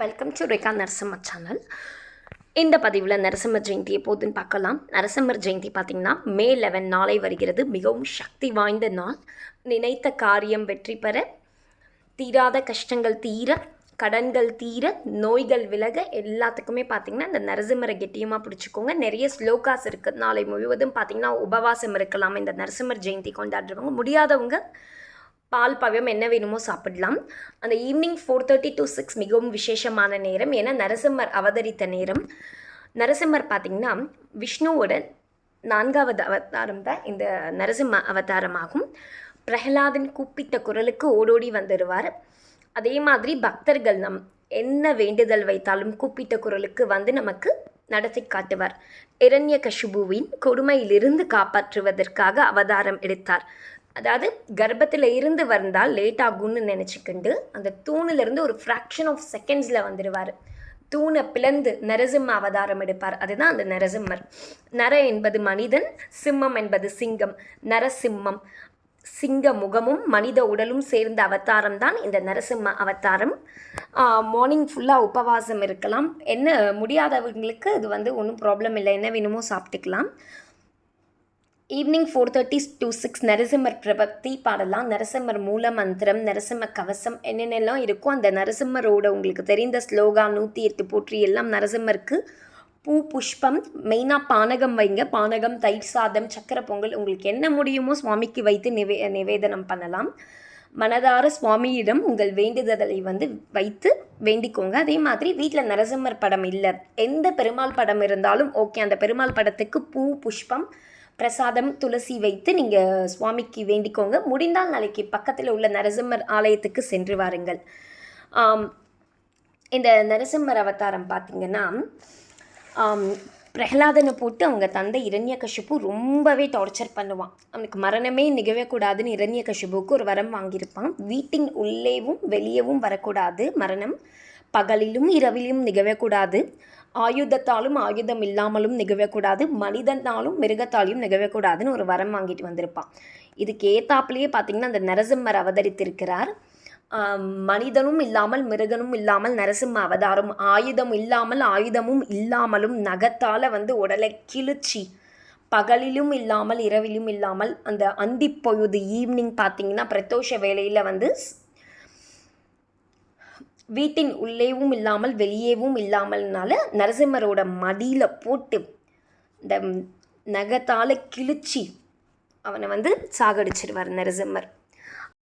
Welcome to Rekha Narasimha channel இந்த பதிவில் நரசிம்ம ஜெயந்தி எப்போதுன்னு பார்க்கலாம். நரசிம்மர் ஜெயந்தி பார்த்திங்கன்னா மே லெவன் நாளை வருகிறது. மிகவும் சக்தி வாய்ந்த நாள். நினைத்த காரியம் வெற்றி பெற தீராத கஷ்டங்கள் தீர கடன்கள் தீர நோய்கள் விலக எல்லாத்துக்குமே பார்த்திங்கன்னா இந்த நரசிம்மரை கெட்டியமாக பிடிச்சிக்கோங்க. நிறைய ஸ்லோகாஸ் இருக்குது நாளை முழுவதும் பார்த்திங்கன்னா உபவாசம் இருக்கலாம். இந்த நரசிம்மர் ஜெயந்தி கொண்டாடுறவங்க. முடியாதவங்க பால் பழம் என்ன வேணுமோ சாப்பிடலாம். அந்த evening four thirty to six மிகவும் விசேஷமான நேரம். ஏன்னா நரசிம்மர் அவதரித்த நேரம். நரசிம்மர் பார்த்திங்கன்னா விஷ்ணுவோட நான்காவது அவதாரம் தான் இந்த நரசிம்ம அவதாரமாகும். பிரகலாதன் கூப்பிட்ட குரலுக்கு ஓடோடி வந்துடுவார் அதே மாதிரி பக்தர்கள் நம் என்ன வேண்டுதல் வைத்தாலும் கூப்பிட்ட குரலுக்கு வந்து நமக்கு நடத்தி காட்டுவார். இரண்ய கஷுபுவின் கொடுமையிலிருந்து காப்பாற்றுவதற்காக அவதாரம் எடுத்தார். அதாவது கர்ப்பத்தில் இருந்து வந்தால் லேட் ஆகும்னு நினச்சிக்கிண்டு அந்த தூணிலிருந்து ஒரு ஃப்ராக்ஷன் ஆஃப் செகண்ட்ஸில் வந்துடுவார். தூணை பிளந்து நரசிம்ம அவதாரம் எடுப்பார். அதுதான் அந்த நரசிம்மர். நர என்பது மனிதன் சிம்மம் என்பது சிங்கம். நரசிம்மம் சிங்க முகமும் மனித உடலும் சேர்ந்த அவதாரம் தான் இந்த நரசிம்ம அவதாரம். மார்னிங் ஃபுல்லாக உபவாசம் இருக்கலாம். என்ன முடியாதவங்களுக்கு இது வந்து ஒன்றும் ப்ராப்ளம் இல்லை. என்ன வேணுமோ சாப்பிட்டுக்கலாம். Evening four thirty to six Narasimhar பிரபக்தி பாடலாம். நரசிம்மர் மூல மந்திரம் நரசிம்ம கவசம் என்னென்னலாம் இருக்கோ அந்த நரசிம்மரோட உங்களுக்கு தெரிந்த ஸ்லோகா நூற்றி எட்டு போற்றி எல்லாம் நரசிம்மருக்கு பூ புஷ்பம் மெயினாக பானகம் வைங்க. பானகம் தயிர் சாதம் சக்கரை பொங்கல் உங்களுக்கு என்ன முடியுமோ சுவாமிக்கு வைத்து நிவே நிவேதனம் பண்ணலாம். மனதார சுவாமியிடம் உங்கள் வேண்டுதலை வந்து வைத்து வேண்டிக்கோங்க. அதே மாதிரி வீட்டில் நரசிம்மர் படம் இல்லை. எந்த பெருமாள் படம் இருந்தாலும் ஓகே அந்த பெருமாள் படத்துக்கு பூ புஷ்பம் பிரசாதம் துளசி வைத்து நீங்கள் சுவாமிக்கு வேண்டிக்கோங்க. முடிந்தால் நாளைக்கு பக்கத்தில் உள்ள நரசிம்மர் ஆலயத்துக்கு சென்று வாருங்கள். இந்த நரசிம்மர் அவதாரம் பார்த்திங்கன்னா பிரகலாதனை போட்டு அவங்க தந்தை இரண்யகஷிபு ரொம்பவே டார்ச்சர் பண்ணுவான். அவனுக்கு மரணமே நிகழக்கூடாதுன்னு இரண்யகஷிபுக்கு ஒரு வரம் வாங்கியிருப்பான். வீட்டின் உள்ளேவும் வெளியவும் வரக்கூடாது. மரணம் பகலிலும் இரவிலும் நிகழக்கூடாது ஆயுதத்தாலும் ஆயுதம் இல்லாமலும் நிகழக்கூடாது மனிதனாலும் மிருகத்தாலையும் நிகழக்கூடாதுன்னு ஒரு வரம் வாங்கிட்டு வந்திருப்பான் இதுக்கு ஏத்தாப்புலேயே பார்த்திங்கன்னா அந்த நரசிம்மர் அவதரித்திருக்கிறார். மனிதனும் இல்லாமல் மிருகனும் இல்லாமல் நரசிம்ம அவதாரம் ஆயுதம் இல்லாமல் ஆயுதமும் இல்லாமலும் நகத்தால் வந்து உடலை கிழிச்சி பகலிலும் இல்லாமல் இரவிலும் இல்லாமல் அந்த அந்தி பொழுது ஈவினிங் பார்த்தீங்கன்னா பிரதோஷ வேலையில் வந்து வீட்டின் உள்ளேவும் இல்லாமல் வெளியேவும் இல்லாமல்னால நரசிம்மரோட மடியில் போட்டு இந்த நகத்தால் கிழிச்சி அவனை வந்து சாகடிச்சிடுவார் நரசிம்மர்.